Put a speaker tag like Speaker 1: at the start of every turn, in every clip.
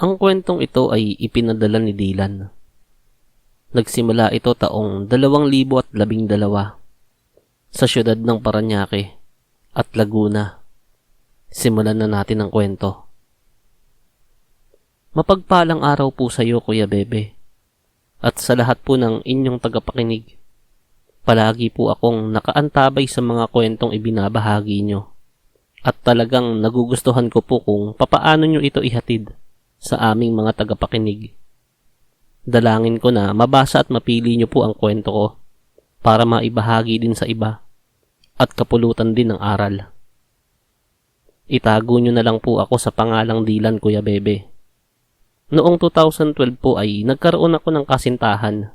Speaker 1: Ang kwentong ito ay ipinadala ni Dylan. Nagsimula ito taong 2012 sa syudad ng Paranaque at Laguna. Simulan na natin ang kwento. Mapagpalang araw po sa iyo, Kuya Bebe. At sa lahat po ng inyong tagapakinig. Palagi po akong nakaantabay sa mga kwentong ibinabahagi nyo. At talagang nagugustuhan ko po kung papaano nyo ito ihatid sa aming mga tagapakinig. Dalangin ko na mabasa at mapili nyo po ang kwento ko para maibahagi din sa iba at kapulutan din ng aral. Itago nyo na lang po ako sa pangalang Dilan Kuya Bebe. Noong 2012 po ay nagkaroon ako ng kasintahan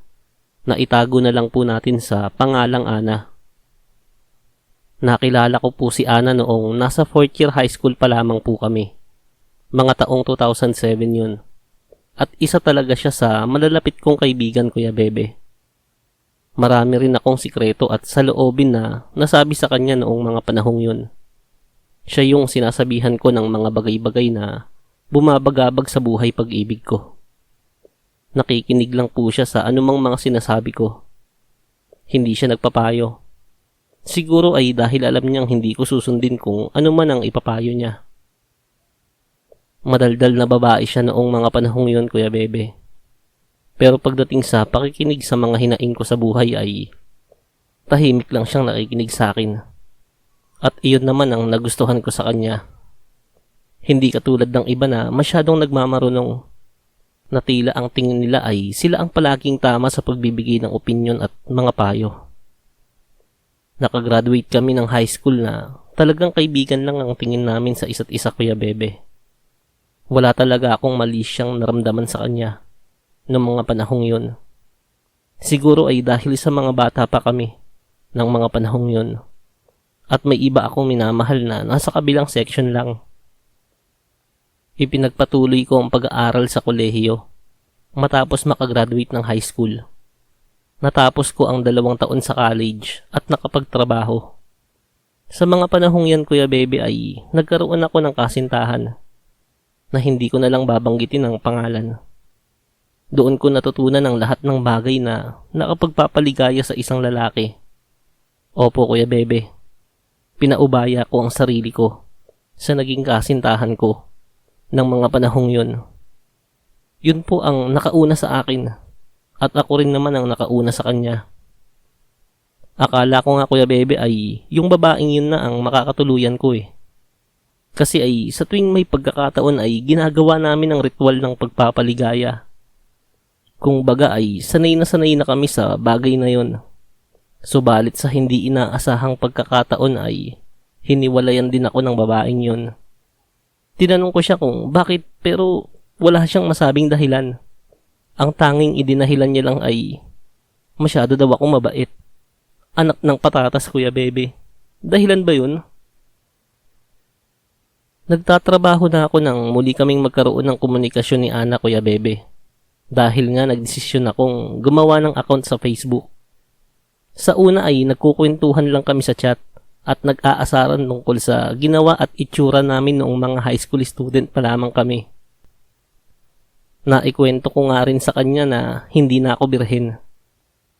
Speaker 1: na itago na lang po natin sa pangalang Ana. Nakilala ko po si Ana noong nasa 4th year high school pa lamang po kami. Mga taong 2007 yun. At isa talaga siya sa malalapit kong kaibigan Kuya Bebe. Marami rin akong sikreto at saloobin na nasabi sa kanya noong mga panahong yun. Siya yung sinasabihan ko ng mga bagay-bagay na bumabagabag sa buhay pag-ibig ko. Nakikinig lang po siya sa anumang mga sinasabi ko. Hindi siya nagpapayo. Siguro ay dahil alam niyang hindi ko susundin kung ano man ang ipapayo niya. Madaldal na babae siya noong mga panahong yon, Kuya Bebe. Pero pagdating sa pakikinig sa mga hinaing ko sa buhay ay tahimik lang siyang nakikinig sa akin. At iyon naman ang nagustuhan ko sa kanya. Hindi katulad ng iba na masyadong nagmamarunong na tila ang tingin nila ay sila ang palaging tama sa pagbibigay ng opinion at mga payo. Nakagraduate kami ng high school na talagang kaibigan lang ang tingin namin sa isa't isa kuya bebe. Wala talaga akong mali siyang naramdaman sa kanya noong mga panahong yun. Siguro ay dahil sa mga bata pa kami ng mga panahong yun. At may iba akong minamahal na nasa kabilang section lang. Ipinagpatuloy ko ang pag-aaral sa kolehiyo matapos makagraduate ng high school. Natapos ko ang dalawang taon sa college at nakapagtrabaho. Sa mga panahong yan, Kuya Bebe, ay nagkaroon ako ng kasintahan na hindi ko na lang babanggitin ang pangalan. Doon ko natutunan ang lahat ng bagay na nakapagpapaligaya sa isang lalaki. Opo, Kuya Bebe. Pinaubaya ko ang sarili ko sa naging kasintahan ko ng mga panahong yun. Yun po ang nakauna sa akin at ako rin naman ang nakauna sa kanya. Akala ko nga Kuya Bebe ay yung babaeng yun na ang makakatuluyan ko eh. Kasi ay sa tuwing may pagkakataon ay ginagawa namin ang ritual ng pagpapaligaya. Kung baga ay sanay na sanay na kami sa bagay na yon. Subalit sa hindi inaasahang pagkakataon ay hiniwalayan din ako ng babaeng yon. Tinanong ko siya kung bakit pero wala siyang masabing dahilan. Ang tanging idinahilan niya lang ay masyado daw ako mabait. Anak ng patatas kuya bebe. Dahilan ba yun? Nagtatrabaho na ako nang muli kaming magkaroon ng komunikasyon ni Ana Kuya Bebe. Dahil nga nagdesisyon akong gumawa ng account sa Facebook. Sa una ay nagkukwentuhan lang kami sa chat at nag-aasaran tungkol sa ginawa at itsura namin noong mga high school student pa lamang kami. Naikwento ko nga rin sa kanya na hindi na ako birhen.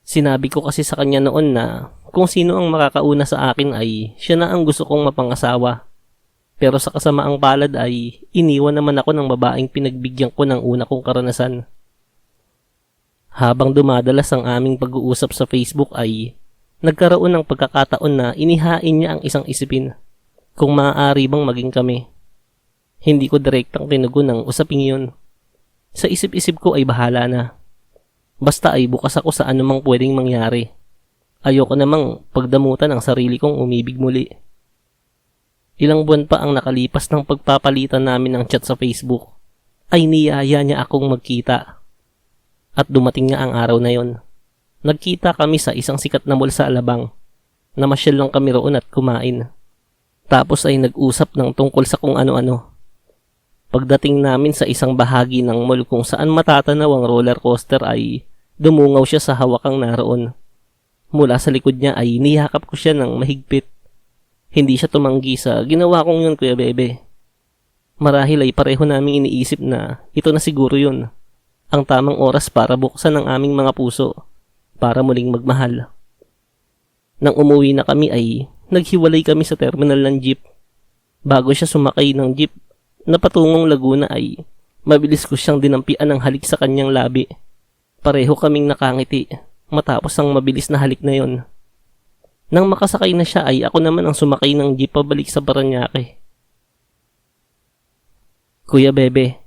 Speaker 1: Sinabi ko kasi sa kanya noon na kung sino ang makakauna sa akin ay siya na ang gusto kong mapangasawa pero sa kasamaang palad ay iniwan naman ako ng babaeng pinagbigyan ko ng una kong karanasan. Habang dumadalas ang aming pag-uusap sa Facebook ay nagkaroon ng pagkakataon na inihain niya ang isang isipin kung maaari bang maging kami. Hindi ko direktang tinugon ng usaping yun. Sa isip-isip ko ay bahala na. Basta ay bukas ako sa anumang pwedeng mangyari. Ayoko namang pagdamutan ang sarili kong umibig muli. Ilang buwan pa ang nakalipas ng pagpapalitan namin ng chat sa Facebook, ay niyaya niya akong magkita. At dumating nga ang araw na yon. Nagkita kami sa isang sikat na mall sa Alabang. Namasyal lang kami roon at kumain. Tapos ay nag-usap ng tungkol sa kung ano-ano. Pagdating namin sa isang bahagi ng mall kung saan matatanaw ang roller coaster ay dumungaw siya sa hawakang naroon. Mula sa likod niya ay niyakap ko siya ng mahigpit hindi siya tumanggi sa ginawa kong yun, Kuya Bebe. Marahil ay pareho naming iniisip na ito na siguro yun. Ang tamang oras para buksan ang aming mga puso para muling magmahal. Nang umuwi na kami ay naghiwalay kami sa terminal ng jeep. Bago siya sumakay ng jeep na patungong Laguna ay mabilis ko siyang dinampian ng halik sa kanyang labi. Pareho kaming nakangiti matapos ang mabilis na halik na yon. Nang makasakay na siya ay ako naman ang sumakay ng jeep pabalik sa Paranaque. Kuya Bebe,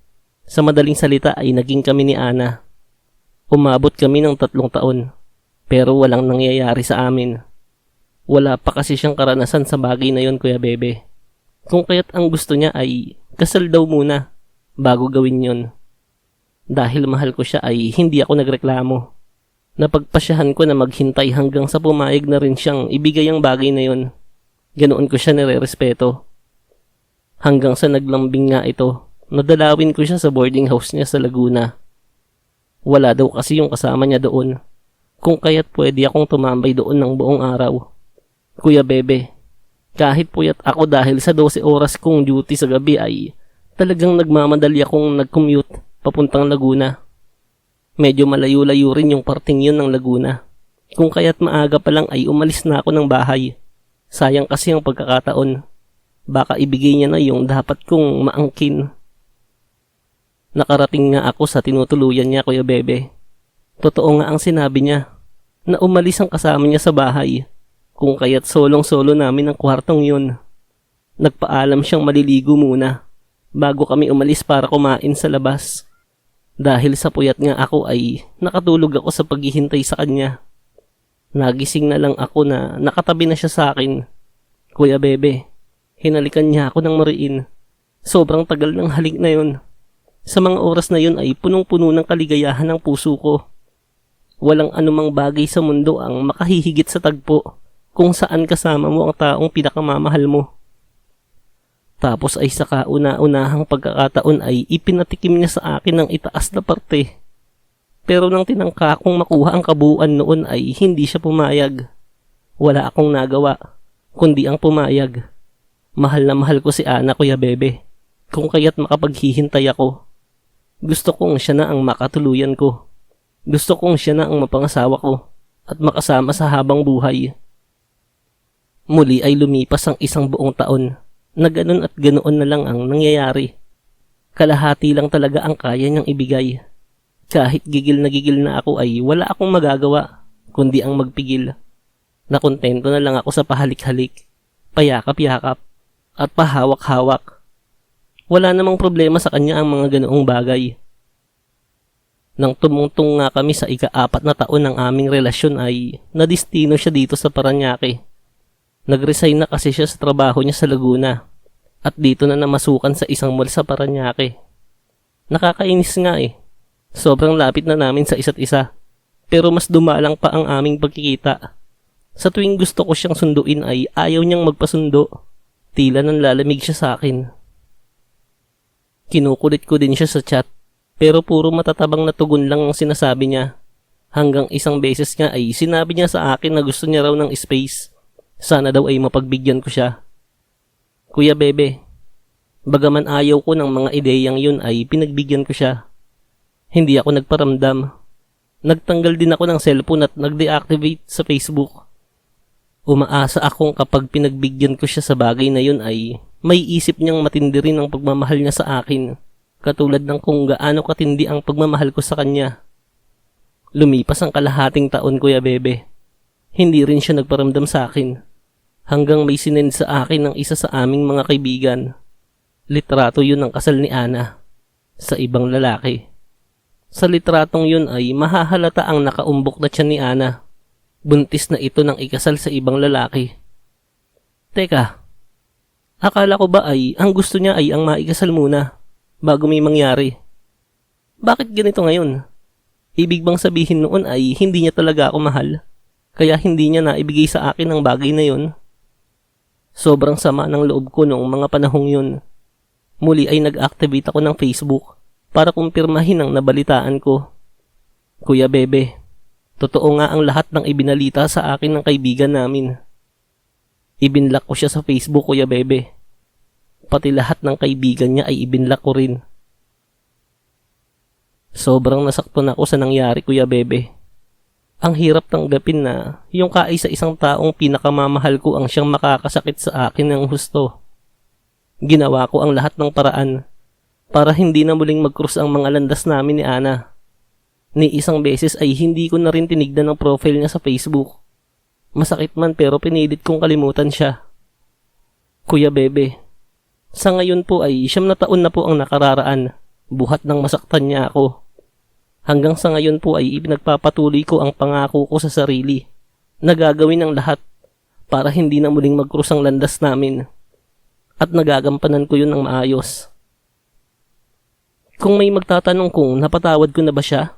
Speaker 1: sa madaling salita ay naging kami ni Ana. Umabot kami ng tatlong taon, pero walang nangyayari sa amin. Wala pa kasi siyang karanasan sa bagay na yon Kuya Bebe. Kung kaya't ang gusto niya ay kasal daw muna bago gawin yon. Dahil mahal ko siya ay hindi ako nagreklamo. Napagpasyahan ko na maghintay hanggang sa pumayag na rin siyang ibigay ang bagay na yon. Ganoon ko siya nire-respeto. Hanggang sa naglambing nga ito, nadalawin ko siya sa boarding house niya sa Laguna. Wala daw kasi yung kasama niya doon. Kung kaya't pwede akong tumambay doon ng buong araw. Kuya Bebe, kahit puyat ako dahil sa 12 oras kong duty sa gabi ay talagang nagmamadali akong nag-commute papuntang Laguna. Medyo malayo-layo rin yung parting yun ng Laguna. Kung kaya't maaga pa lang ay umalis na ako ng bahay. Sayang kasi ang pagkakataon. Baka ibigay niya na yung dapat kong maangkin. Nakarating nga ako sa tinutuluyan niya, Kuya Bebe. Totoo nga ang sinabi niya na umalis ang kasama niya sa bahay kung kaya't solong-solo namin ang kwartong yun. Nagpaalam siyang maliligo muna bago kami umalis para kumain sa labas. Dahil sa puyat nga ako ay nakatulog ako sa paghihintay sa kanya. Nagising na lang ako na nakatabi na siya sa akin. Kuya Bebe, hinalikan niya ako ng mariin. Sobrang tagal ng halik na yun. Sa mga oras na yun ay punong-puno ng kaligayahan ng puso ko. Walang anumang bagay sa mundo ang makahihigit sa tagpo kung saan kasama mo ang taong pinakamamahal mo. Tapos ay sa kauna-unahang pagkakataon ay ipinatikim niya sa akin ng itaas na parte. Pero nang tinangka kong makuha ang kabuuan noon ay hindi siya pumayag. Wala akong nagawa, kundi ang pumayag. Mahal na mahal ko si Ana Kuya Bebe, kung kaya't makapaghihintay ako. Gusto kong siya na ang makatuluyan ko. Gusto kong siya na ang mapangasawa ko at makasama sa habang buhay. Muli ay lumipas ang isang buong taon na ganun at ganoon na lang ang nangyayari. Kalahati lang talaga ang kaya niyang ibigay. Kahit gigil na gigil na ako ay wala akong magagawa, kundi ang magpigil. Nakontento na lang ako sa pahalik-halik, payakap-yakap, at pahawak-hawak. Wala namang problema sa kanya ang mga ganoong bagay. Nang tumungtong nga kami sa ika-apat na taon ng aming relasyon ay nadistino siya dito sa Paranaque. Nag-resign na kasi siya sa trabaho niya sa Laguna at dito na namasukan sa isang mall sa Paranaque. Nakakainis nga eh. Sobrang lapit na namin sa isa't isa. Pero mas dumalang pa ang aming pagkikita. Sa tuwing gusto ko siyang sunduin ay ayaw niyang magpasundo. Tila nang lalamig siya sa akin. Kinukulit ko din siya sa chat pero puro matatabang na tugon lang ang sinasabi niya. Hanggang isang beses nga ay sinabi niya sa akin na gusto niya raw ng space sana daw ay mapagbigyan ko siya. Kuya Bebe, bagaman ayaw ko ng mga ideyang yun ay pinagbigyan ko siya. Hindi ako nagparamdam. Nagtanggal din ako ng cellphone at nag-deactivate sa Facebook. Umaasa akong kapag pinagbigyan ko siya sa bagay na yun ay may isip niyang matindi rin ang pagmamahal niya sa akin. Katulad ng kung gaano katindi ang pagmamahal ko sa kanya. Lumipas ang kalahating taon, Kuya Bebe. Hindi rin siya nagparamdam sa akin hanggang may sinend sa akin ng isa sa aming mga kaibigan. Litrato yun ng kasal ni Ana sa ibang lalaki. Sa litratong yun ay mahahalata ang nakaumbok na tiyan ni Ana. Buntis na ito ng ikasal sa ibang lalaki. Teka, akala ko ba ay ang gusto niya ay ang maikasal muna bago may mangyari? Bakit ganito ngayon? Ibig bang sabihin noon ay hindi niya talaga ako mahal? Kaya hindi niya na ibigay sa akin ang bagay na yon? Sobrang sama ng loob ko noong mga panahong yun. Muli ay nag-activate ako ng Facebook para kumpirmahin ang nabalitaan ko. Kuya Bebe, totoo nga ang lahat ng ibinalita sa akin ng kaibigan namin. Ibinlock ko siya sa Facebook, Kuya Bebe. Pati lahat ng kaibigan niya ay ibinlak ko rin. Sobrang nasaktan ako sa nangyari, Kuya Bebe. Ang hirap tanggapin na yung kaisa isang taong pinakamamahal ko ang siyang makakasakit sa akin ng husto. Ginawa ko ang lahat ng paraan para hindi na muling mag-cross ang mga landas namin ni Ana. Ni isang beses ay hindi ko na rin tinignan ang profile niya sa Facebook. Masakit man pero pinilit kong kalimutan siya. Kuya Bebe, sa ngayon po ay siyam na taon na po ang nakararaan. Buhat ng masaktan niya ako. Hanggang sa ngayon po ay ipinagpapatuloy ko ang pangako ko sa sarili na gagawin ang lahat para hindi na muling mag-cross ang landas namin. At nagagampanan ko yun ng maayos. Kung may magtatanong kung napatawad ko na ba siya,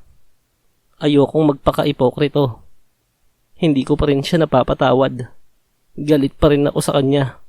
Speaker 1: ayokong magpaka-ipokrito. Hindi ko pa rin siya napapatawad. Galit pa rin ako sa kanya.